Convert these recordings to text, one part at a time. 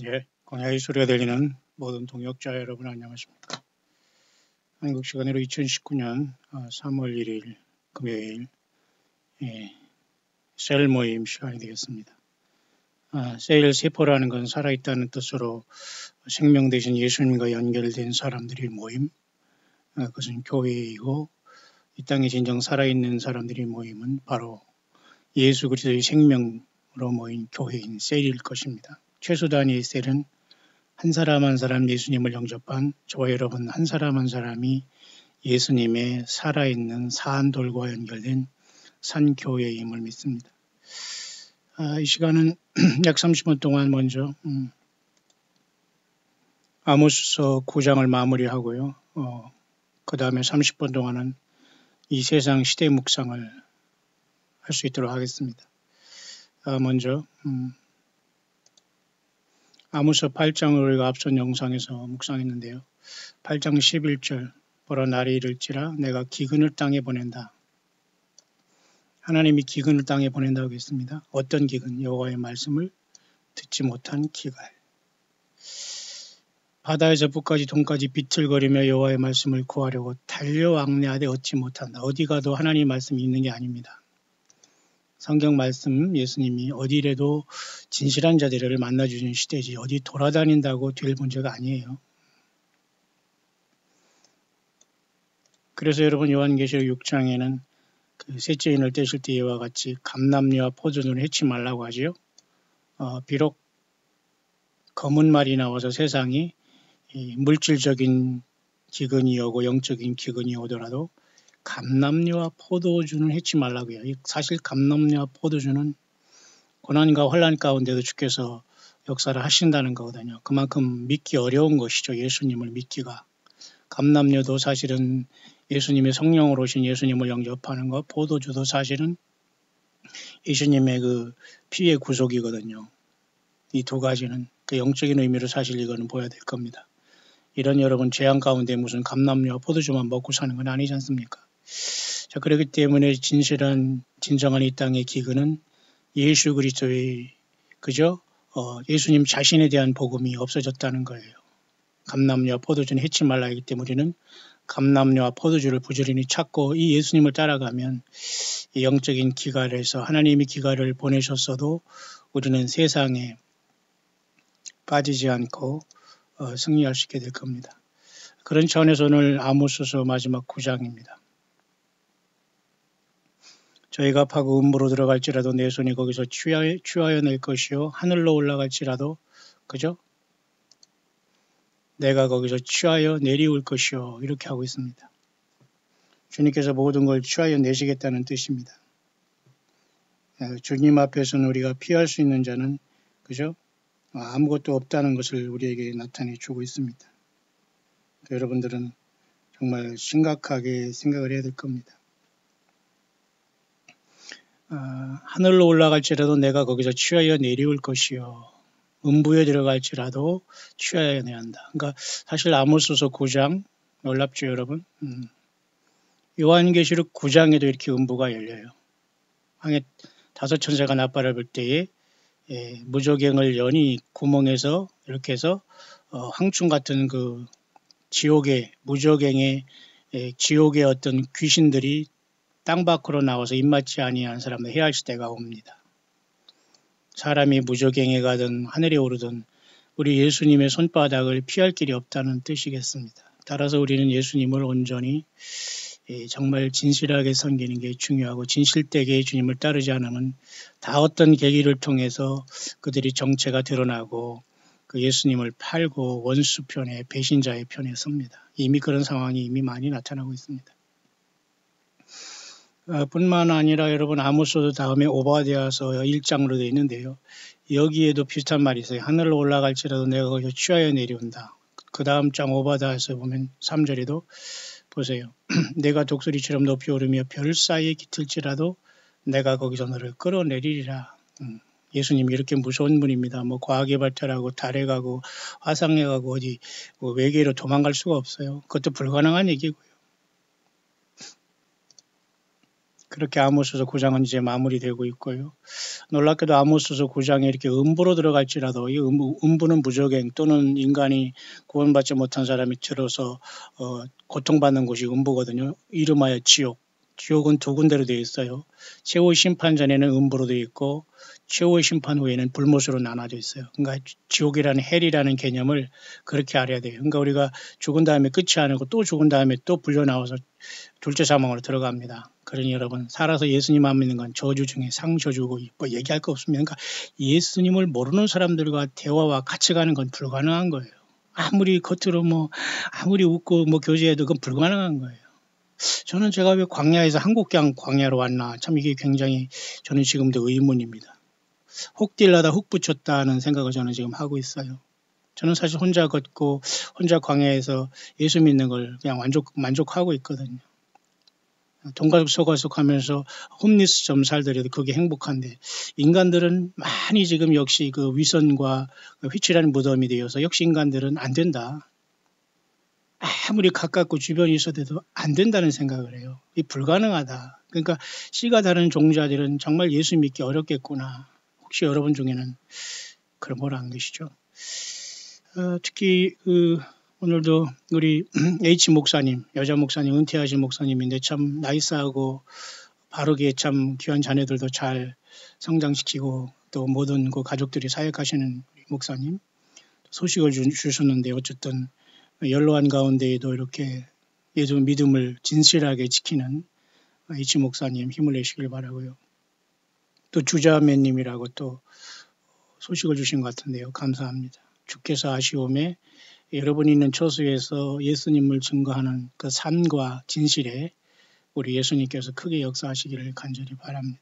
예, 광야의 소리가 들리는 모든 동역자 여러분 안녕하십니까. 한국 시간으로 2019년 3월 1일 금요일 예, 셀 모임 시간이 되겠습니다. 아, 셀 세포라는 건 살아있다는 뜻으로 생명 대신 예수님과 연결된 사람들이 모임, 아, 그것은 교회이고 이 땅에 진정 살아있는 사람들이 모임은 바로 예수 그리스도의 생명으로 모인 교회인 셀일 것입니다. 최소 단위의 셀은 한 사람 한 사람 예수님을 영접한 저와 여러분 한 사람 한 사람이 예수님의 살아있는 사안돌과 연결된 산교회임을 믿습니다. 아, 이 시간은 약 30분 동안 먼저 음, 아모스서 9장을 마무리하고요. 어, 그 다음에 30분 동안은 이 세상 시대 묵상을 할 수 있도록 하겠습니다. 아, 먼저 음, 아무서 8장을 우리가 앞선 영상에서 묵상했는데요. 8장 11절 보라 날이 이를지라 내가 기근을 땅에 보낸다. 하나님이 기근을 땅에 보낸다고 했습니다. 어떤 기근? 여호와의 말씀을 듣지 못한 기갈. 바다에서 북까지 동까지 비틀거리며 여호와의 말씀을 구하려고 달려 왕래하되 얻지 못한다. 어디 가도 하나님 말씀이 있는 게 아닙니다. 성경 말씀 예수님이 어디래도 진실한 자들을 만나주는 시대지 어디 돌아다닌다고 될 문제가 아니에요. 그래서 여러분 요한계시록 6장에는 그 셋째 인을 떼실 때 이와 같이 감남류와 포도주를 해치 말라고 하지요. 어, 비록 검은 말이 나와서 세상이 물질적인 기근이 오고 영적인 기근이 오더라도 감남류와 포도주는 해치 말라고요. 사실 감남류와 포도주는 고난과 혼란 가운데도 주께서 역사를 하신다는 거거든요. 그만큼 믿기 어려운 것이죠. 예수님을 믿기가. 감남류도 사실은 예수님의 성령으로 오신 예수님을 영접하는 것, 포도주도 사실은 예수님의 그 피의 구속이거든요. 이 두 가지는 그 영적인 의미로 사실 이거는 보여야 될 겁니다. 이런 여러분 재앙 가운데 무슨 감남류와 포도주만 먹고 사는 건 아니지 않습니까? 자, 그렇기 때문에 진실한, 진정한 이 땅의 기근은 예수 그리스도의, 그죠? 어, 예수님 자신에 대한 복음이 없어졌다는 거예요. 감남류와 포도주는 해치 말라 하기 때문에 우리는 감남류와 포도주를 부지런히 찾고 이 예수님을 따라가면 이 영적인 기갈에서 하나님이 기갈을 보내셨어도 우리는 세상에 빠지지 않고 어, 승리할 수 있게 될 겁니다. 그런 차원에서 오늘 아모스서 마지막 9장입니다. 저희가 파고 음부로 들어갈지라도 내 손이 거기서 취하여, 취하여 낼 것이요 하늘로 올라갈지라도 그죠? 내가 거기서 취하여 내리올 것이요 이렇게 하고 있습니다. 주님께서 모든 걸 취하여 내시겠다는 뜻입니다. 예, 주님 앞에서는 우리가 피할 수 있는 자는 그죠? 아무것도 없다는 것을 우리에게 나타내 주고 있습니다. 여러분들은 정말 심각하게 생각을 해야 될 겁니다. 아, 하늘로 올라갈지라도 내가 거기서 취하여 내려올 것이요. 음부에 들어갈지라도 취하여 내야 한다. 그러니까 사실 아모스서 9장 놀랍죠 여러분. 음. 요한계시록 9장에도 이렇게 음부가 열려요. 항해 다섯 천사가 나팔을 불 때에 예, 무조갱을 연이 구멍에서 이렇게 해서 어, 황충 같은 그 지옥의 무조갱의 예, 지옥의 어떤 귀신들이 땅 밖으로 나와서 입맞지 아니한 사람들 헤아릴 때가 옵니다. 사람이 무적행에 가든 하늘에 오르든 우리 예수님의 손바닥을 피할 길이 없다는 뜻이겠습니다. 따라서 우리는 예수님을 온전히 예, 정말 진실하게 섬기는 게 중요하고 진실되게 주님을 따르지 않으면 다 어떤 계기를 통해서 그들이 정체가 드러나고 그 예수님을 팔고 원수 편에 배신자의 편에 섭니다. 이미 그런 상황이 이미 많이 나타나고 있습니다. 어, 뿐만 아니라 여러분 아모스도 다음에 오바디아서 1장으로 되어 있는데요. 여기에도 비슷한 말이 있어요. 하늘로 올라갈지라도 내가 거기서 취하여 내려온다. 그 다음 장 오바다에서 보면 3절에도 보세요. 내가 독수리처럼 높이 오르며 별 사이에 깃들지라도 내가 거기서 너를 끌어내리리라. 음, 예수님이 이렇게 무서운 분입니다. 뭐 과학에 발달하고 달에 가고 화성에 가고 어디 뭐 외계로 도망갈 수가 없어요. 그것도 불가능한 얘기고요. 그렇게 아모스서 9장은 이제 마무리되고 있고요. 놀랍게도 아모스서 9장에 이렇게 음부로 들어갈지라도 이 음부, 음부는 무적행 또는 인간이 구원받지 못한 사람이 들어서 어, 고통받는 곳이 음부거든요. 이름하여 지옥. 지옥은 두 군데로 되어 있어요. 최후 심판 전에는 음부로 되어 있고 최후의 심판 후에는 불못으로 나눠져 있어요. 그러니까 지옥이라는 헬이라는 개념을 그렇게 알아야 돼요. 그러니까 우리가 죽은 다음에 끝이 아니고 또 죽은 다음에 또 불려 나와서 둘째 사망으로 들어갑니다. 그러니 여러분 살아서 예수님 안 믿는 건 저주 중에 상저주고 뭐 얘기할 거 없습니다. 그러니까 예수님을 모르는 사람들과 대화와 같이 가는 건 불가능한 거예요. 아무리 겉으로 뭐 아무리 웃고 뭐 교제해도 그건 불가능한 거예요. 저는 제가 왜 광야에서 한국경 광야로 왔나 참 이게 굉장히 저는 지금도 의문입니다. 혹 딜라다 혹 붙였다는 생각을 저는 지금 하고 있어요. 저는 사실 혼자 걷고 혼자 광야에서 예수 믿는 걸 그냥 만족, 만족하고 있거든요. 돈가스 소가속 하면서 홈리스 좀 살더라도 그게 행복한데 인간들은 많이 지금 역시 그 위선과 휘칠한 무덤이 되어서 역시 인간들은 안 된다. 아무리 가깝고 주변에 있어도 안 된다는 생각을 해요. 이 불가능하다. 그러니까 씨가 다른 종자들은 정말 예수 믿기 어렵겠구나. 혹시 여러분 중에는 그런 걸안 계시죠? 어, 특히 그 오늘도 우리 H 목사님, 여자 목사님, 은퇴하신 목사님인데 참 나이스하고 바르게 참 귀한 자녀들도 잘 성장시키고 또 모든 그 가족들이 사역하시는 목사님 소식을 주, 셨는데 어쨌든 연로한 가운데에도 이렇게 예수 믿음을 진실하게 지키는 H 목사님 힘을 내시길 바라고요. 또 주자매님이라고 또 소식을 주신 것 같은데요. 감사합니다. 주께서 아쉬움에 여러분이 있는 처소에서 예수님을 증거하는 그 삶과 진실에 우리 예수님께서 크게 역사하시기를 간절히 바랍니다.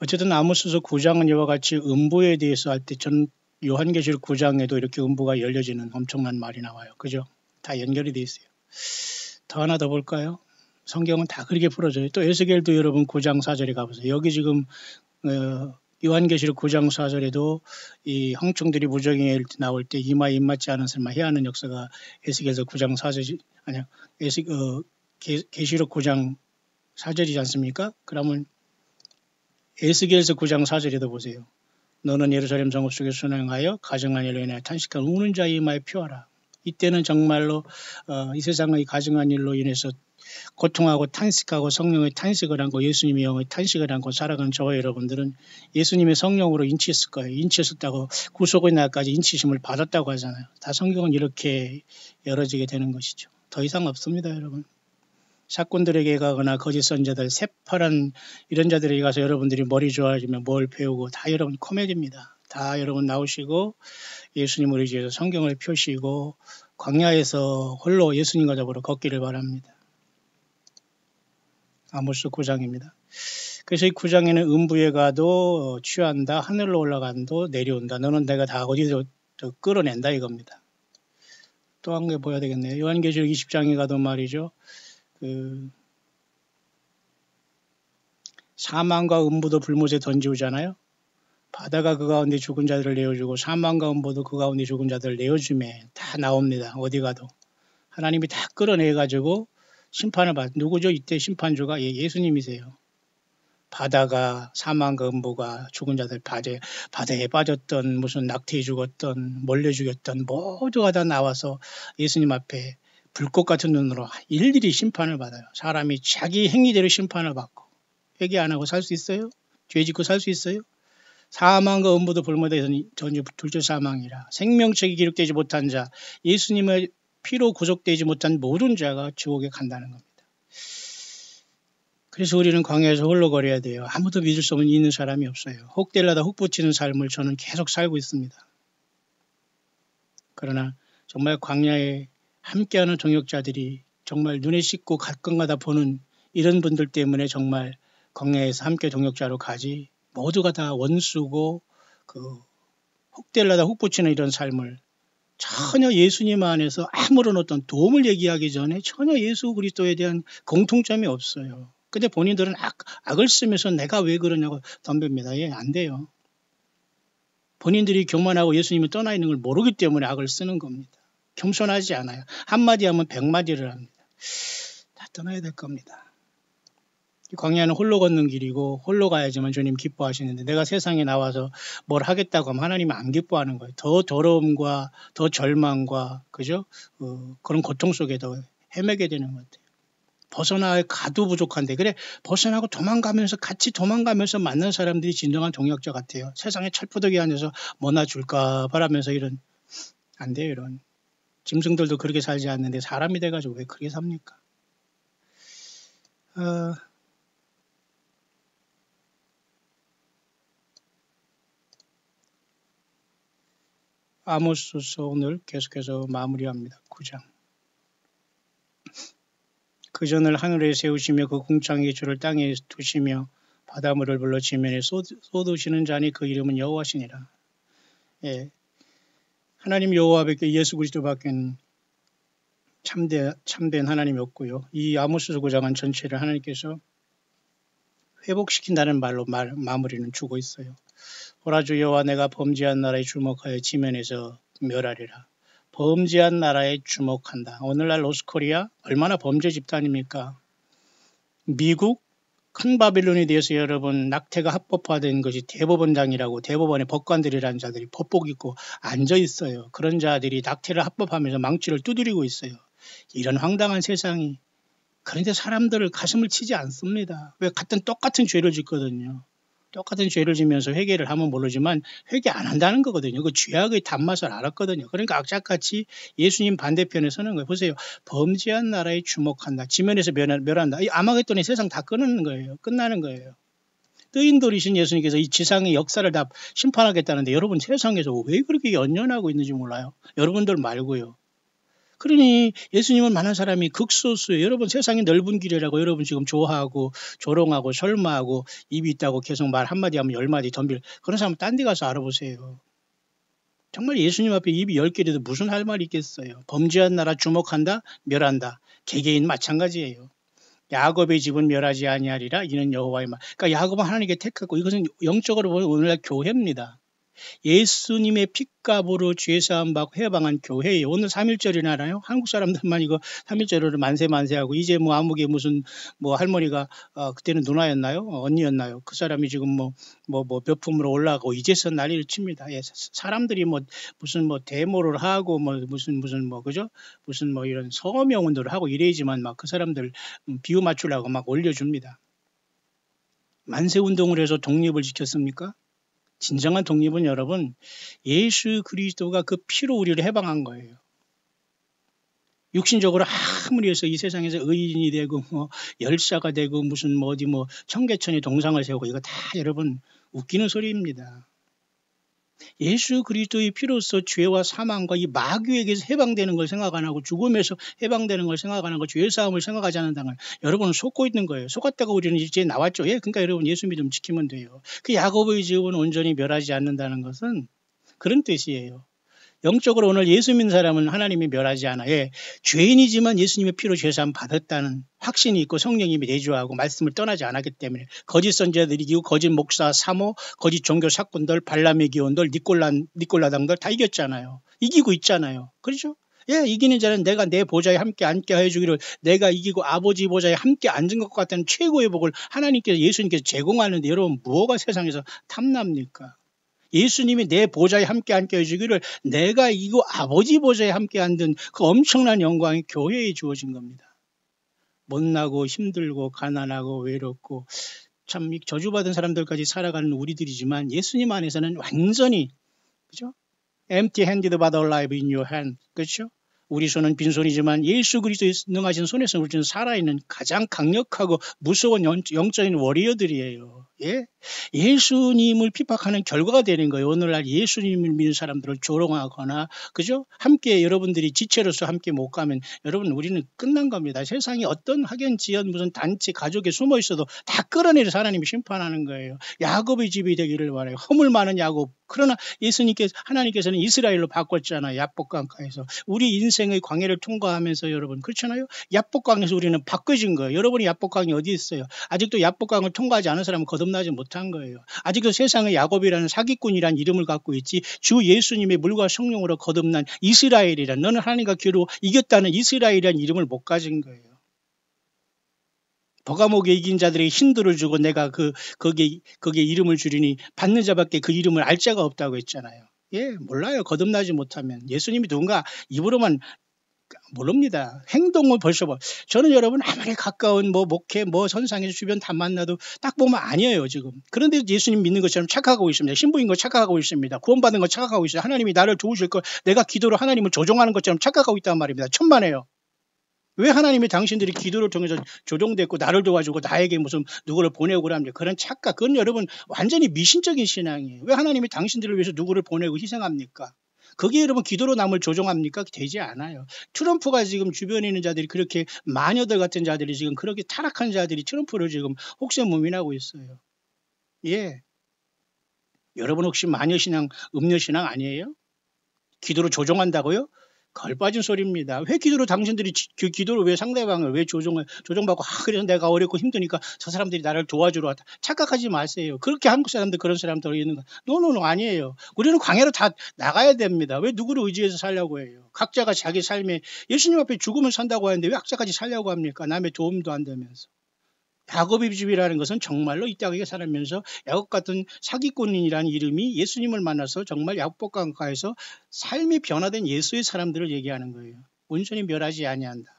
어쨌든 아모스서 9장은 이와 같이 음부에 대해서 할 때 전 요한계시록 9장에도 이렇게 음부가 열려지는 엄청난 말이 나와요. 그죠? 다 연결이 돼 있어요. 더 하나 더 볼까요? 성경은 다 그렇게 풀어져요. 또 에스겔도 여러분 9장 4절에 가보세요. 여기 지금 어, 요한계시록 9장 4절에도 이 황충들이 무정에 나올 때 이마에 입맞지 않은 설마 해야 하는 역사가 에스겔서 9장 4절 아니야 에스 어, 계시록 9장 4절이지 않습니까? 그러면 에스겔서 9장 4절에도 보세요. 너는 예루살렘 성읍 속에 순행하여 가정한 일로 인하여 탄식한 우는 자의 이마에 피워라. 이때는 정말로 어, 이 세상의 가정한 일로 인해서 고통하고 탄식하고 성령의 탄식을 한고 예수님의 영의 탄식을 한고 살아간 저와 여러분들은 예수님의 성령으로 인치했을 거예요. 인치했었다고 구속의 날까지 인치심을 받았다고 하잖아요. 다 성경은 이렇게 열어지게 되는 것이죠. 더 이상 없습니다, 여러분. 사건들에게 가거나 거짓 선자들, 새파란 이런 자들에게 가서 여러분들이 머리 좋아지면 뭘 배우고 다 여러분 코미디입니다. 다 여러분 나오시고 예수님을 의지해서 성경을 펴시고 광야에서 홀로 예수님과 더불어 걷기를 바랍니다. 아모스 9장입니다. 그래서 이 9장에는 음부에 가도 취한다, 하늘로 올라간도 내려온다. 너는 내가 다 어디서 끌어낸다 이겁니다. 또 한 개 보여야 되겠네요. 요한계시록 20장에 가도 말이죠. 그 사망과 음부도 불못에 던지우잖아요. 바다가 그 가운데 죽은 자들을 내어주고 사망과 음부도 그 가운데 죽은 자들을 내어주매 다 나옵니다. 어디 가도 하나님이 다 끌어내가지고 심판을 받, 누구죠? 이때 심판주가 예, 예수님이세요. 바다가 사망과 음부가 죽은 자들 바다에, 바다에 빠졌던 무슨 낙태에 죽었던 몰래 죽였던 모두가 다 나와서 예수님 앞에 불꽃 같은 눈으로 일일이 심판을 받아요. 사람이 자기 행위대로 심판을 받고 회개 안 하고 살 수 있어요? 죄 짓고 살 수 있어요? 사망과 음부도 불모대에서 전주 둘째 사망이라 생명책이 기록되지 못한 자 예수님의 피로 구속되지 못한 모든 자가 지옥에 간다는 겁니다. 그래서 우리는 광야에서 홀로거려야 돼요. 아무도 믿을 수 없는 있는 사람이 없어요. 혹될라다 혹 붙이는 삶을 저는 계속 살고 있습니다. 그러나 정말 광야에 함께하는 동역자들이 정말 눈에 씻고 가끔가다 보는 이런 분들 때문에 정말 광야에서 함께 동역자로 가지 모두가 다 원수고 그 혹될라다 혹 붙이는 이런 삶을 전혀 예수님 안에서 아무런 어떤 도움을 얘기하기 전에 전혀 예수 그리스도에 대한 공통점이 없어요. 근데 본인들은 악, 악을 쓰면서 내가 왜 그러냐고 덤빕니다. 예, 안 돼요. 본인들이 교만하고 예수님이 떠나 있는 걸 모르기 때문에 악을 쓰는 겁니다. 겸손하지 않아요. 한마디 하면 백마디를 합니다. 떠나야 될 겁니다. 광야는 홀로 걷는 길이고 홀로 가야지만 주님 기뻐하시는데 내가 세상에 나와서 뭘 하겠다고 하면 하나님은 안 기뻐하는 거예요. 더 더러움과 더 절망과 그죠? 어, 그런 고통 속에 더 헤매게 되는 것 같아요. 벗어나 가도 부족한데 그래 벗어나고 도망가면서 같이 도망가면서 만난 사람들이 진정한 동역자 같아요. 세상에 철푸덕이 앉아서 뭐나 줄까 바라면서 이런 안 돼요 이런 짐승들도 그렇게 살지 않는데 사람이 돼가지고 왜 그렇게 삽니까? 어, 아모스서 오늘 계속해서 마무리합니다. 9장. 그 전을 하늘에 세우시며 그 궁창의 주를 땅에 두시며 바닷물을 불러 지면에 쏟으시는 자니 그 이름은 여호와시니라. 예. 하나님 여호와밖에 예수 그리스도밖에는 참대, 참된 하나님이 없고요. 이 아모스 9장은 전체를 하나님께서 회복시킨다는 말로 말, 마무리는 주고 있어요. 호라주 여호와 내가 범죄한 나라에 주목하여 지면에서 멸하리라. 범죄한 나라에 주목한다. 오늘날 로스코리아 얼마나 범죄 집단입니까? 미국 큰 바빌론에 대해서 여러분 낙태가 합법화된 것이 대법원장이라고 대법원의 법관들이라는 자들이 법복 입고 앉아 있어요. 그런 자들이 낙태를 합법하면서 망치를 두드리고 있어요. 이런 황당한 세상이 그런데 사람들을 가슴을 치지 않습니다. 왜 같은 똑같은 죄를 짓거든요. 똑같은 죄를 지면서 회개를 하면 모르지만 회개 안 한다는 거거든요. 그 죄악의 단맛을 알았거든요. 그러니까 악착같이 예수님 반대편에 서는 거예요. 보세요. 범죄한 나라에 주목한다. 지면에서 멸한다. 이 아마겟돈이 세상 다 끊는 거예요. 끝나는 거예요. 뜨인 돌이신 예수님께서 이 지상의 역사를 다 심판하겠다는데 여러분 세상에서 왜 그렇게 연연하고 있는지 몰라요. 여러분들 말고요. 그러니 예수님은 많은 사람이 극소수예요. 여러분 세상이 넓은 길이라고 여러분 지금 좋아하고 조롱하고 설마하고 입이 있다고 계속 말 한마디 하면 열마디 덤빌 그런 사람 딴 데 가서 알아보세요. 정말 예수님 앞에 입이 열 개라도 무슨 할 말이 있겠어요. 범죄한 나라 주목한다 멸한다. 개개인 마찬가지예요. 야곱의 집은 멸하지 아니하리라 이는 여호와의 말. 그러니까 야곱은 하나님께 택하고 이것은 영적으로 보면 오늘날 교회입니다. 예수님의 핏값으로 죄사함 받고 해방한 교회예요. 오늘 3일절이나요? 한국 사람들만 이거 3일절을 만세 만세하고 이제 뭐 아무개 무슨 뭐 할머니가 어, 그때는 누나였나요? 어, 언니였나요? 그 사람이 지금 뭐 뭐 뭐 몇 품으로 올라가고 이제서 난리를 칩니다. 예, 사람들이 뭐 무슨 뭐 데모를 하고 뭐 무슨 무슨 뭐 그죠? 무슨 뭐 이런 서명운동을 하고 이래지만 막 그 사람들 음, 비유 맞추려고 막 올려줍니다. 만세 운동을 해서 독립을 지켰습니까? 진정한 독립은 여러분 예수 그리스도가 그 피로 우리를 해방한 거예요. 육신적으로 아무리 해서 이 세상에서 의인이 되고 뭐 열사가 되고 무슨 뭐 어디 뭐 청계천에 동상을 세우고 이거 다 여러분 웃기는 소리입니다. 예수 그리스도의 피로서 죄와 사망과 이 마귀에게서 해방되는 걸 생각 안 하고 죽음에서 해방되는 걸 생각 안 하고 죄의 싸움을 생각하지 않는 당을 여러분은 속고 있는 거예요. 속았다가 우리는 이제 나왔죠. 예, 그러니까 여러분 예수 믿음 지키면 돼요. 그 야곱의 집은 온전히 멸하지 않는다는 것은 그런 뜻이에요. 영적으로 오늘 예수 믿는 사람은 하나님이 멸하지 않아. 예, 죄인이지만 예수님의 피로 죄사함 받았다는 확신이 있고 성령님이 내주하고 말씀을 떠나지 않았기 때문에 거짓 선자들이 이기고 거짓 목사 사모 거짓 종교 사건들 발람의 기원들 니콜라 니콜라당들 다 이겼잖아요. 이기고 있잖아요. 그렇죠? 예, 이기는 자는 내가 내 보좌에 함께 앉게 해주기를 내가 이기고 아버지 보좌에 함께 앉은 것 같다는 최고의 복을 하나님께서 예수님께서 제공하는데 여러분 무엇가 세상에서 탐납니까? 예수님이 내 보좌에 함께 앉게 해주기를 내가 이거 아버지 보좌에 함께 앉은 그 엄청난 영광이 교회에 주어진 겁니다. 못나고 힘들고 가난하고 외롭고 참 저주받은 사람들까지 살아가는 우리들이지만 예수님 안에서는 완전히 그죠? empty handed but alive in your hand 그렇죠? 우리 손은 빈손이지만 예수 그리스도의 능하신 손에서 우리는 살아있는 가장 강력하고 무서운 영적인 워리어들이에요. 예? 예수님을 핍박하는 결과가 되는 거예요. 오늘날 예수님을 믿는 사람들을 조롱하거나, 그죠? 함께 여러분들이 지체로서 함께 못 가면 여러분 우리는 끝난 겁니다. 세상에 어떤 학연, 지연, 무슨 단체, 가족에 숨어 있어도 다 끌어내려서 하나님이 심판하는 거예요. 야곱의 집이 되기를 바라요. 허물 많은 야곱. 그러나 예수님께서, 하나님께서는 이스라엘로 바꿨잖아요. 야복강가에서. 우리 인생의 광해를 통과하면서 여러분, 그렇잖아요? 야복강에서 우리는 바꿔진 거예요. 여러분이 야복강이 어디 있어요? 아직도 야복강을 통과하지 않은 사람은 거듭 거듭나지 못한 거예요. 아직도 세상의 야곱이라는 사기꾼이란 이름을 갖고 있지 주 예수님의 물과 성령으로 거듭난 이스라엘이란 너는 하나님과 기로 이겼다는 이스라엘이라는 이름을 못 가진 거예요. 버가목에 이긴 자들에게 힌두를 주고 내가 그 거기에 거기에 이름을 주리니 받는 자밖에 그 이름을 알 자가 없다고 했잖아요. 예, 몰라요. 거듭나지 못하면 예수님이 누군가 입으로만 모릅니다. 행동을 벌써 봐. 저는 여러분 아무리 가까운 뭐 목회 뭐 선상에서 주변 다 만나도 딱 보면 아니에요 지금. 그런데 예수님 믿는 것처럼 착각하고 있습니다. 신부인 거 착각하고 있습니다. 구원받은 거 착각하고 있어요. 하나님이 나를 도우실 걸 내가 기도로 하나님을 조종하는 것처럼 착각하고 있단 말입니다. 천만에요. 왜 하나님이 당신들이 기도를 통해서 조종됐고 나를 도와주고 나에게 무슨 누구를 보내고 그럽니까? 그런 착각. 그건 여러분 완전히 미신적인 신앙이에요. 왜 하나님이 당신들을 위해서 누구를 보내고 희생합니까? 그게 여러분 기도로 남을 조종합니까? 되지 않아요. 트럼프가 지금 주변에 있는 자들이 그렇게 마녀들 같은 자들이 지금 그렇게 타락한 자들이 트럼프를 지금 혹세무민하고 있어요. 예. 여러분 혹시 마녀신앙, 음녀신앙 아니에요? 기도로 조종한다고요? 걸 빠진 소리입니다. 왜 기도로 당신들이 그 기도를 왜 상대방을 왜 조종을 조종받고 아 그래서 내가 어렵고 힘드니까 저 사람들이 나를 도와주러 왔다. 착각하지 마세요. 그렇게 한국 사람들 그런 사람들 있는 거. 노노노 아니에요. 우리는 광야로 다 나가야 됩니다. 왜 누구를 의지해서 살려고 해요? 각자가 자기 삶에 예수님 앞에 죽으면 산다고 하는데 왜 각자까지 살려고 합니까? 남의 도움도 안 되면서. 야곱의 집이라는 것은 정말로 이 땅에 살면서 야곱 같은 사기꾼이라는 이름이 예수님을 만나서 정말 야곱강가에서 삶이 변화된 예수의 사람들을 얘기하는 거예요. 온전히 멸하지 아니한다.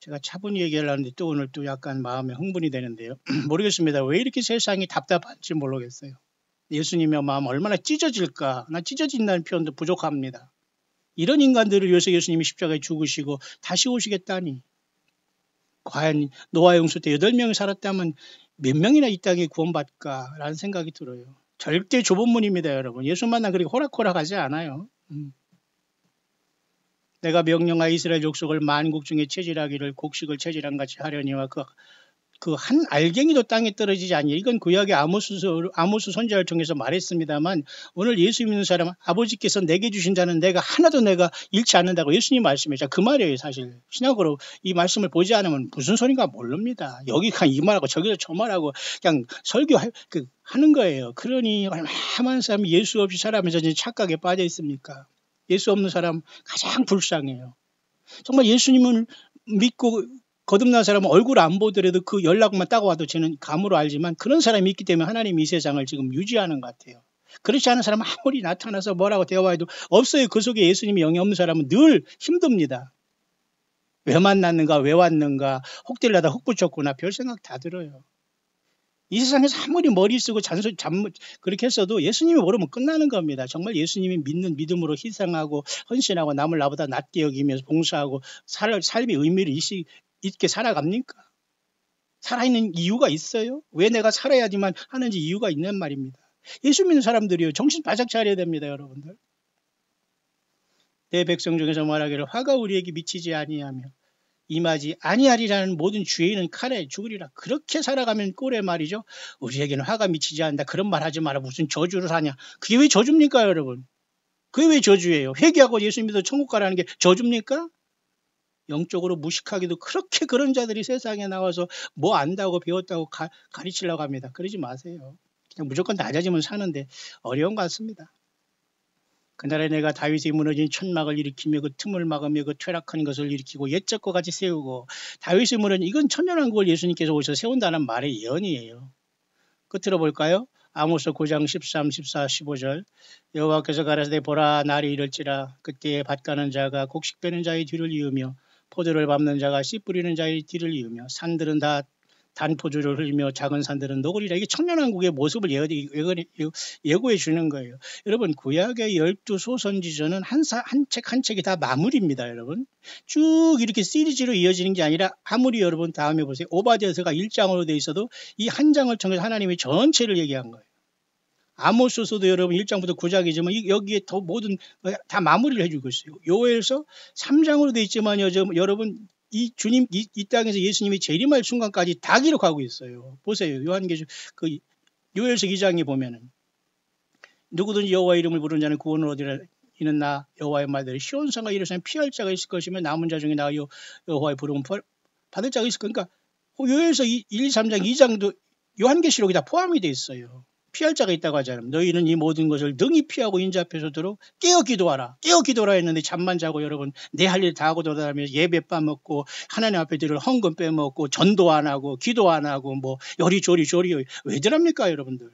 제가 차분히 얘기하려는데 또 오늘 또 약간 마음에 흥분이 되는데요. 모르겠습니다. 왜 이렇게 세상이 답답한지 모르겠어요. 예수님의 마음 얼마나 찢어질까? 나 찢어진다는 표현도 부족합니다. 이런 인간들을 위해서 예수님이 십자가에 죽으시고 다시 오시겠다니 과연 노아 용수 때 8명이 살았다면 몇 명이나 이 땅에 구원받을까라는 생각이 들어요. 절대 좁은 문입니다, 여러분. 예수 만나 그렇게 호락호락하지 않아요. 음. 내가 명령하 이스라엘 족속을 만국 중에 체질하기를 곡식을 체질한 같이 하려니와 그 그 한 알갱이도 땅에 떨어지지 않니 이건 구약의 아모스, 아모스 선자를 통해서 말했습니다만 오늘 예수 믿는 사람 아버지께서 내게 주신 자는 내가 하나도 내가 잃지 않는다고 예수님 말씀이죠. 그 말이에요 사실. 신약으로 이 말씀을 보지 않으면 무슨 소리인가 모릅니다. 여기가 이 말하고 저기서 저 말하고 그냥 설교 그, 하는 거예요. 그러니 얼마나 많은 사람이 예수 없이 살아면서 착각에 빠져 있습니까? 예수 없는 사람 가장 불쌍해요. 정말 예수님을 믿고 거듭난 사람은 얼굴 안 보더라도 그 연락만 따고 와도 저는 감으로 알지만 그런 사람이 있기 때문에 하나님이 이 세상을 지금 유지하는 것 같아요. 그렇지 않은 사람은 아무리 나타나서 뭐라고 대화해도 없어요. 그 속에 예수님이 영이 없는 사람은 늘 힘듭니다. 왜 만났는가, 왜 왔는가, 혹들라다 혹 붙였구나, 별 생각 다 들어요. 이 세상에서 아무리 머리 쓰고 잔소 잠 그렇게 했어도 예수님이 모르면 끝나는 겁니다. 정말 예수님이 믿는 믿음으로 희생하고 헌신하고 남을 나보다 낫게 여기면서 봉사하고 살, 삶의 의미를 이시, 있게 살아갑니까? 살아있는 이유가 있어요? 왜 내가 살아야지만 하는지 이유가 있는 말입니다. 예수 믿는 사람들이요. 정신 바짝 차려야 됩니다, 여러분들. 내 백성 중에서 말하기를 화가 우리에게 미치지 아니하며 임하지 아니하리라는 모든 주인은 칼에 죽으리라. 그렇게 살아가면 꼴에 말이죠. 우리에게는 화가 미치지 않는다. 그런 말 하지 마라. 무슨 저주를 하냐. 그게 왜 저주입니까, 여러분? 그게 왜 저주예요? 회개하고 예수 믿어 천국 가라는 게 저주입니까? 영적으로 무식하기도 그렇게 그런 자들이 세상에 나와서 뭐 안다고 배웠다고 가, 가르치려고 합니다. 그러지 마세요. 그냥 무조건 낮아지면 사는데 어려운 것 같습니다. 그날에 내가 다윗이 무너진 천막을 일으키며 그 틈을 막으며 그 퇴락한 것을 일으키고 옛적 과 같이 세우고 다윗이 무너진 이건 천년왕국을 예수님께서 오셔서 세운다는 말의 예언이에요. 끝으로 볼까요? 아모스 9장 13, 14, 15절 여호와께서 가라사대 보라 날이 이럴지라 그때에 밭가는 자가 곡식 빼는 자의 뒤를 이으며 포도를 밟는 자가 씨 뿌리는 자의 뒤를 이으며 산들은 다 단포주를 흘리며 작은 산들은 노골이라 이게 청년왕국의 모습을 예고, 해 주는 거예요. 여러분 구약의 열두 소선지전은 한책 한 책이 다 마무리입니다. 여러분 쭉 이렇게 시리즈로 이어지는 게 아니라 아무리 여러분 다음에 보세요. 오바디아서가 1장으로 돼 있어도 이 한 장을 통해서 하나님의 전체를 얘기한 거예요. 아모스서도 여러분 1장부터 9장이지만 여기에 더 모든 다 마무리를 해주고 있어요. 요엘서 3장으로 돼 있지만 여러분 이 주님 이, 이, 땅에서 예수님이 재림할 순간까지 다 기록하고 있어요. 보세요. 요한계시 그 요엘서 2장에 보면은 누구든지 여호와 이름을 부르는 자는 구원을 얻으라 이는 나 여호와의 말대로 시온성과 이르시면 피할 자가 있을 것이며 남은 자 중에 나 여호와의 부름을 받을 자가 있을 거니까 요엘서 1, 2, 3장 2장도 요한계시록이 다 포함이 돼 있어요. 피할 자가 있다고 하잖아요. 너희는 이 모든 것을 능히 피하고 인자 앞에서 도록 깨어 기도하라. 깨어 기도라 했는데 잠만 자고 여러분 내 할 일 다 하고 돌아다니면서 예배 빠먹고 하나님 앞에 들을 헌금 빼먹고 전도 안 하고 기도 안 하고 뭐 요리조리 조리 왜 저럽니까 여러분들.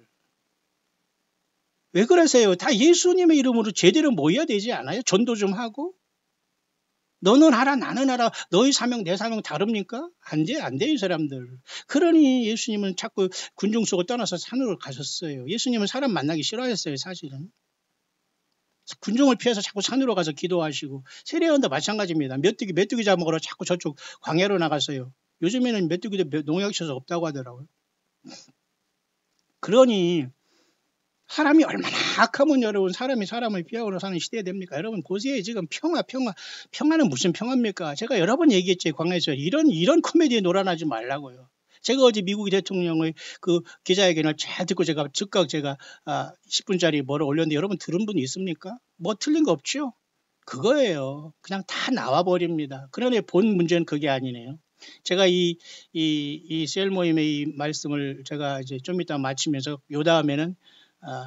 왜 그러세요? 다 예수님의 이름으로 제대로 모여야 되지 않아요? 전도 좀 하고 너는 하라 나는 하라 너희 사명 내 사명 다릅니까? 안 돼, 안 돼요 사람들. 그러니 예수님은 자꾸 군중 속을 떠나서 산으로 가셨어요. 예수님은 사람 만나기 싫어했어요 사실은. 군중을 피해서 자꾸 산으로 가서 기도하시고 세례원도 마찬가지입니다. 메뚜기 메뚜기 잡으러 자꾸 저쪽 광야로 나갔어요. 요즘에는 메뚜기도 농약 쳐서 없다고 하더라고요. 그러니 사람이 얼마나 악하면 여러분 사람이 사람을 피하고 사는 시대에 됩니까? 여러분 고세에 지금 평화 평화 평화는 무슨 평화입니까? 제가 여러 번 얘기했죠 광야에서 이런 이런 코미디에 놀아나지 말라고요. 제가 어제 미국 대통령의 그 기자회견을 잘 듣고 제가 즉각 제가 아 10분짜리 뭐를 올렸는데 여러분 들은 분 있습니까? 뭐 틀린 거 없죠? 그거예요. 그냥 다 나와 버립니다. 그러니 본 문제는 그게 아니네요. 제가 이, 이, 이 셀 모임의 이 말씀을 제가 이제 좀 이따 마치면서 요 다음에는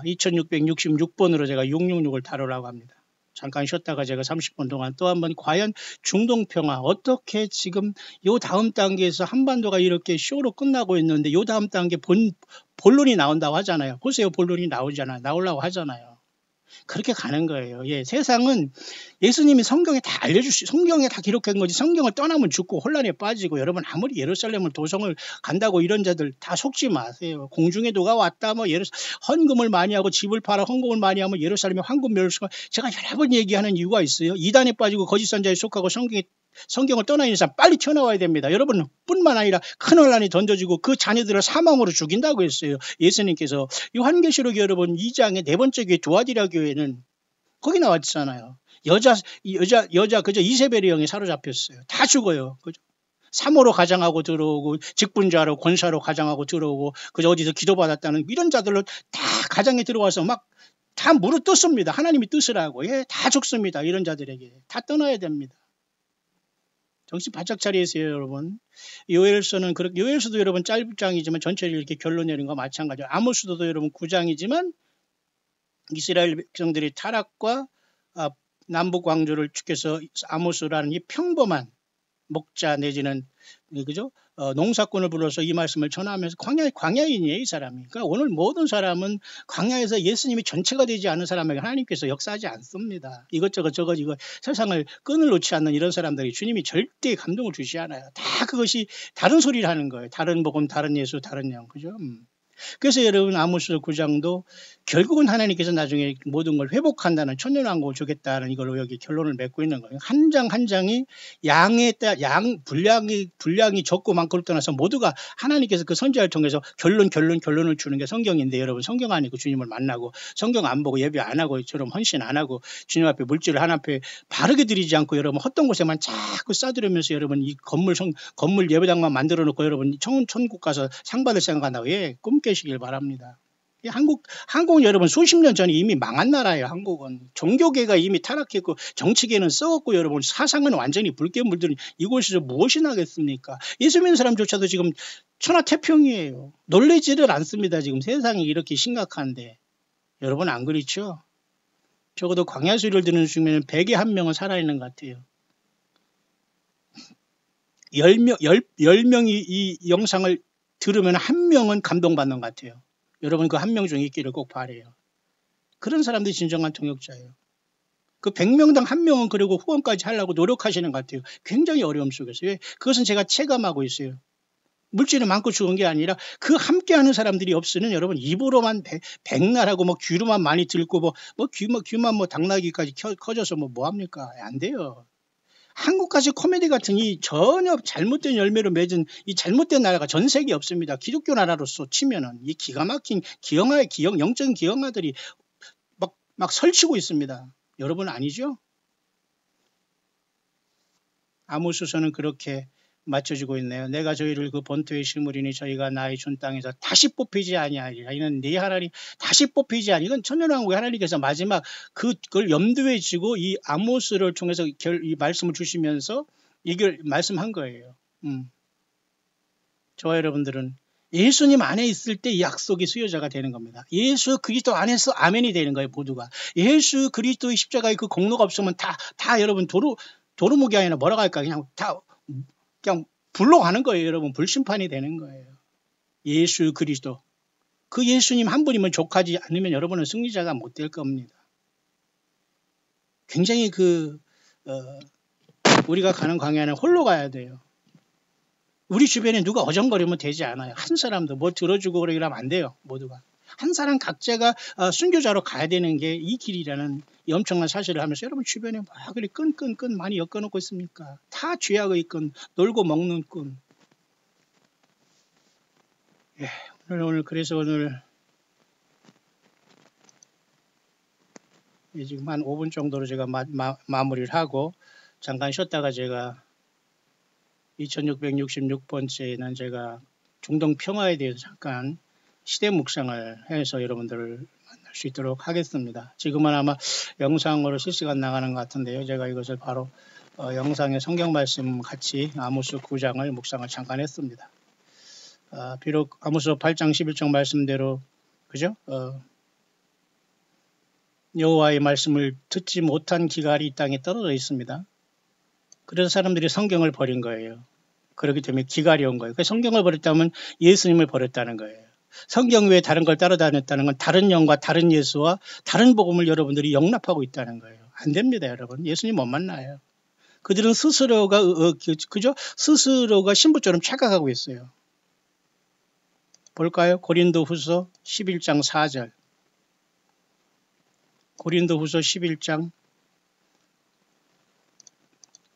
2666번으로 아, 제가 666을 다루라고 합니다. 잠깐 쉬었다가 제가 30분 동안 또 한번 과연 중동 평화 어떻게 지금 요 다음 단계에서 한반도가 이렇게 쇼로 끝나고 있는데 요 다음 단계 본 본론이 나온다고 하잖아요. 보세요. 본론이 나오잖아요. 나오려고 하잖아요. 그렇게 가는 거예요. 예, 세상은 예수님이 성경에 다 알려주시, 성경에 다 기록한 거지. 성경을 떠나면 죽고 혼란에 빠지고 여러분 아무리 예루살렘을 도성을 간다고 이런 자들 다 속지 마세요. 공중에 누가 왔다 뭐 예루 헌금을 많이 하고 집을 팔아 헌금을 많이 하면 예루살렘에 황금 멸수가 제가 여러 번 얘기하는 이유가 있어요. 이단에 빠지고 거짓 선자에 속하고 성경에 성경을 떠나는 사람 빨리 튀어나와야 됩니다. 여러분 뿐만 아니라 큰 혼란이 던져지고 그 자녀들을 사망으로 죽인다고 했어요. 예수님께서 요한계시록 여러분 2장의 네 번째 교회 두아디라 교회는 거기 나왔잖아요. 여자 여자 여자 그저 이세벨이 형이 사로잡혔어요. 다 죽어요. 그죠? 3호로 가장하고 들어오고 직분자로 권사로 가장하고 들어오고 그저 어디서 기도받았다는 이런 자들로 다 가장에 들어와서 막 다 무릎 떴습니다. 하나님이 뜻으라고. 예, 다 죽습니다. 이런 자들에게. 다 떠나야 됩니다. 정신 바짝 차리세요, 여러분. 요엘서는 그렇게 요엘서도 여러분 짧장이지만 전체를 이렇게 결론 내는 거 마찬가지예요. 아모스도 여러분 9장이지만 이스라엘 백성들이 타락과 아, 남북 왕조를 축해서 아모스라는 이 평범한 목자 내지는 그죠? 어, 농사꾼을 불러서 이 말씀을 전하면서 광야, 광야인이에요, 이 사람이. 그러니까 오늘 모든 사람은 광야에서 예수님이 전체가 되지 않은 사람에게 하나님께서 역사하지 않습니다. 이것저것 저것 이거 세상을 끈을 놓지 않는 이런 사람들이 주님이 절대 감동을 주지 않아요. 다 그것이 다른 소리를 하는 거예요. 다른 복음, 다른 예수, 다른 영. 그죠? 음. 그래서 여러분 아모스 9장도 결국은 하나님께서 나중에 모든 걸 회복한다는 천년왕국을 주겠다는 이걸로 여기 결론을 맺고 있는 거예요. 한 장한 한 장이 양에 따라 양 분량이 분량이 적고 많고를 떠나서 모두가 하나님께서 그 선지자를 통해서 결론 결론 결론을 주는 게 성경인데 여러분 성경 아니고 주님을 만나고 성경 안 보고 예배 안 하고 처럼 헌신 안 하고 주님 앞에 물질을 하나 앞에 바르게 드리지 않고 여러분 헛된 곳에만 자꾸 싸들으면서 여러분 이 건물 성 건물 예배당만 만들어 놓고 여러분 천, 천국 가서 상 받을 생각한다고 예 꿈깨 깨시길 바랍니다. 한국, 한국은 여러분 수십 년 전에 이미 망한 나라예요, 한국은. 종교계가 이미 타락했고, 정치계는 썩었고, 여러분, 사상은 완전히 붉게 물들은 이곳에서 무엇이 나겠습니까? 예수 믿는 사람조차도 지금 천하태평이에요. 놀래지를 않습니다, 지금 세상이 이렇게 심각한데. 여러분, 안 그렇죠? 적어도 광야수를 듣는 중에는 100에 한 명은 살아있는 것 같아요. 10명, 10, 10명이 이 영상을 들으면 한 명은 감동받는 것 같아요. 여러분 그 한 명 중에 있기를 꼭 바래요. 그런 사람들이 진정한 통역자예요. 그 100명당 한 명은 그리고 후원까지 하려고 노력하시는 것 같아요. 굉장히 어려움 속에서. 왜? 그것은 제가 체감하고 있어요. 물질이 많고 좋은 게 아니라 그 함께하는 사람들이 없으면 여러분 입으로만 백, 백날하고 뭐 귀로만 많이 들고 뭐, 뭐 귀, 뭐 귀만 뭐 당나귀까지 켜, 커져서 뭐 뭐 합니까? 안 돼요. 한국까지 코미디 같은 이 전혀 잘못된 열매로 맺은 이 잘못된 나라가 전 세계에 없습니다. 기독교 나라로서 치면은 이 기가 막힌 기영아의 기영, 영적인 기영아들이 막, 막 설치고 있습니다. 여러분 아니죠? 아모스서는 그렇게 맞춰지고 있네요. 내가 저희를 그 본토에 심으리니 저희가 나의 준 땅에서 다시 뽑히지 아니하리라. 이는 네 하나님 다시 뽑히지 아니. 이건 천년왕국의 하나님께서 마지막 그, 그걸 염두에 쥐고 이 아모스를 통해서 결, 이 말씀을 주시면서 이걸 말씀한 거예요. 음. 저와 여러분들은 예수님 안에 있을 때 이 약속의 수요자가 되는 겁니다. 예수 그리스도 안에서 아멘이 되는 거예요, 모두가. 예수 그리스도의 십자가의 그 공로가 없으면 다, 다 여러분 도루, 도루묵이 아니라 뭐라고 할까? 그냥 다, 그냥 불로 가는 거예요, 여러분. 불심판이 되는 거예요. 예수 그리스도. 그 예수님 한 분이면 족하지 않으면 여러분은 승리자가 못 될 겁니다. 굉장히 그, 어, 우리가 가는 광야는 홀로 가야 돼요. 우리 주변에 누가 어정거리면 되지 않아요. 한 사람도 뭐 들어주고 그러면 안 돼요. 모두가. 한 사람 각자가 어, 순교자로 가야 되는 게 이 길이라는 이 엄청난 사실을 하면서 여러분 주변에 막 그리 끈끈끈 많이 엮어놓고 있습니까? 다 죄악의 끈, 놀고 먹는 끈. 예, 오늘 오늘 그래서 오늘 지금 한 5분 정도로 제가 마, 마, 마 무리를 하고 잠깐 쉬었다가 제가 2666번째는 제가 중동 평화에 대해서 잠깐 시대 묵상을 해서 여러분들을 만날 수 있도록 하겠습니다. 지금은 아마 영상으로 실시간 나가는 것 같은데요. 제가 이것을 바로 어, 영상의 성경 말씀 같이 아모스 9장을 묵상을 잠깐 했습니다. 어, 비록 아모스 8장 11장 말씀대로 그죠? 어, 여호와의 말씀을 듣지 못한 기갈이 이 땅에 떨어져 있습니다. 그래서 사람들이 성경을 버린 거예요. 그렇기 때문에 기갈이 온 거예요. 성경을 버렸다면 예수님을 버렸다는 거예요. 성경 외에 다른 걸 따라다녔다는 건 다른 영과 다른 예수와 다른 복음을 여러분들이 영납하고 있다는 거예요. 안 됩니다, 여러분. 예수님 못 만나요. 그들은 스스로가 어, 그죠? 스스로가 신부처럼 착각하고 있어요. 볼까요? 고린도 후서 11장 4절. 고린도 후서 11장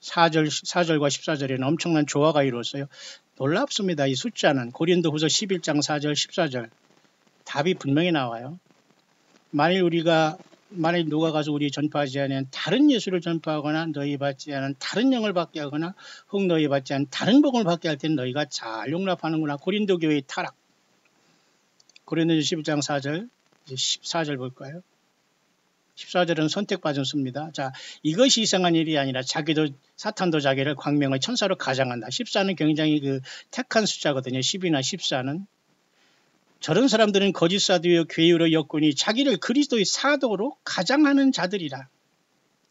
4절, 4절과 14절에는 엄청난 조화가 이루어져요. 놀랍습니다. 이 숫자는 고린도 후서 11장 4절, 14절. 답이 분명히 나와요. 만일 우리가 만일 누가 가서 우리 전파하지 않은 다른 예수를 전파하거나 너희 받지 않은 다른 영을 받게 하거나 혹 너희 받지 않은 다른 복음을 받게 할 때는 너희가 잘 용납하는구나. 고린도 교회의 타락. 고린도 11장 4절, 이제 14절 볼까요? 14절은 선택받은 수입니다. 자, 이것이 이상한 일이 아니라 자기도 사탄도 자기를 광명의 천사로 가장한다. 14는 굉장히 그 택한 숫자거든요. 10이나 14는 저런 사람들은 거짓 사도요 괴유로 엮으니 자기를 그리스도의 사도로 가장하는 자들이라.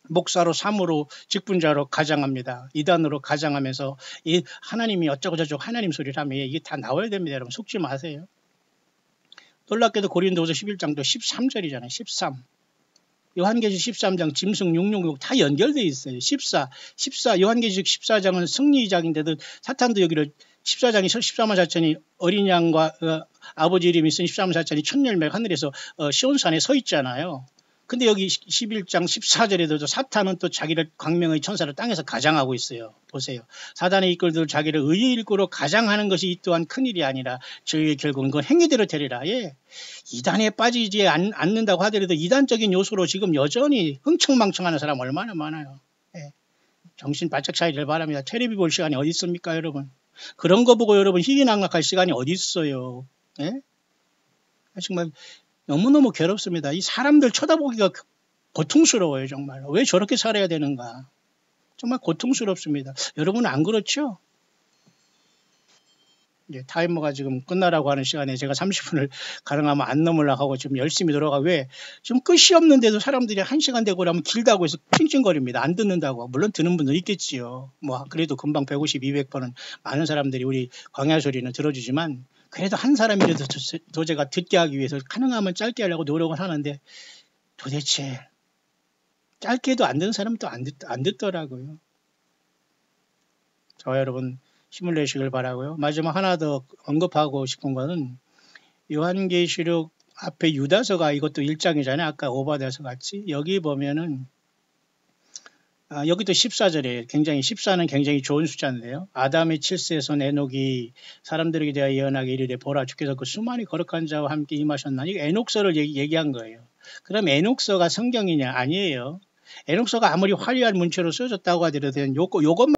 목사로 삼으로 직분자로 가장합니다. 이단으로 가장하면서 이 하나님이 어쩌고 저쩌고 하나님 소리를 하면 이게 다 나와야 됩니다. 여러분 속지 마세요. 놀랍게도 고린도서 11장도 13절이잖아요. 13. 요한계시 13장 짐승 666 다 연결되어 있어요. 14, 14 요한계시 14장은 승리장인데도 사탄도 여기를 14장이 14만 4천이 어린 양과 어, 아버지 이름이 쓴 14만 4천이 천열매 하늘에서 어, 시온산에 서 있잖아요. 근데 여기 11장 14절에도 사탄은 또 자기를 광명의 천사를 땅에서 가장하고 있어요. 보세요. 사단의 이끌들 자기를 의의 일구로 가장하는 것이 이 또한 큰일이 아니라 저희의 결국은 그건 행위대로 되리라. 예. 이단에 빠지지 않, 는다고 하더라도 이단적인 요소로 지금 여전히 흥청망청하는 사람 얼마나 많아요. 예. 정신 바짝 차리를 바랍니다. 테레비 볼 시간이 어디 있습니까, 여러분? 그런 거 보고 여러분 희귀낙락할 시간이 어디 있어요? 예? 정말 너무너무 괴롭습니다. 이 사람들 쳐다보기가 고통스러워요, 정말. 왜 저렇게 살아야 되는가? 정말 고통스럽습니다. 여러분은 안 그렇죠? 예, 타이머가 지금 끝나라고 하는 시간에 제가 30분을 가능하면 안 넘으려고 하고 지금 열심히 들어가 왜 지금 끝이 없는데도 사람들이 한 시간 되고 나면 길다고 해서 찡찡거립니다. 안 듣는다고. 물론 듣는 분도 있겠지요. 뭐 그래도 금방 150, 200번은 많은 사람들이 우리 광야 소리는 들어주지만 그래도 한 사람이라도 도제가 듣게 하기 위해서 가능하면 짧게 하려고 노력을 하는데 도대체 짧게도 안 듣는 사람은 또안안 듣더라고요. 저와 여러분 힘을 내시길 바라고요. 마지막 하나 더 언급하고 싶은 거는 요한계시록 앞에 유다서가 이것도 1장이잖아요. 아까 오바다서 같이 여기 보면은 아, 여기도 14절에 굉장히 14는 굉장히 좋은 숫자인데요. 아담의 7세에서 에녹이 사람들에게 대하여 예언하게 이르되 보라 주께서 그 수많이 거룩한 자와 함께 임하셨나니 에녹서를 얘기, 한 거예요. 그럼 에녹서가 성경이냐? 아니에요. 에녹서가 아무리 화려한 문체로 쓰여졌다고 하더라도 요것만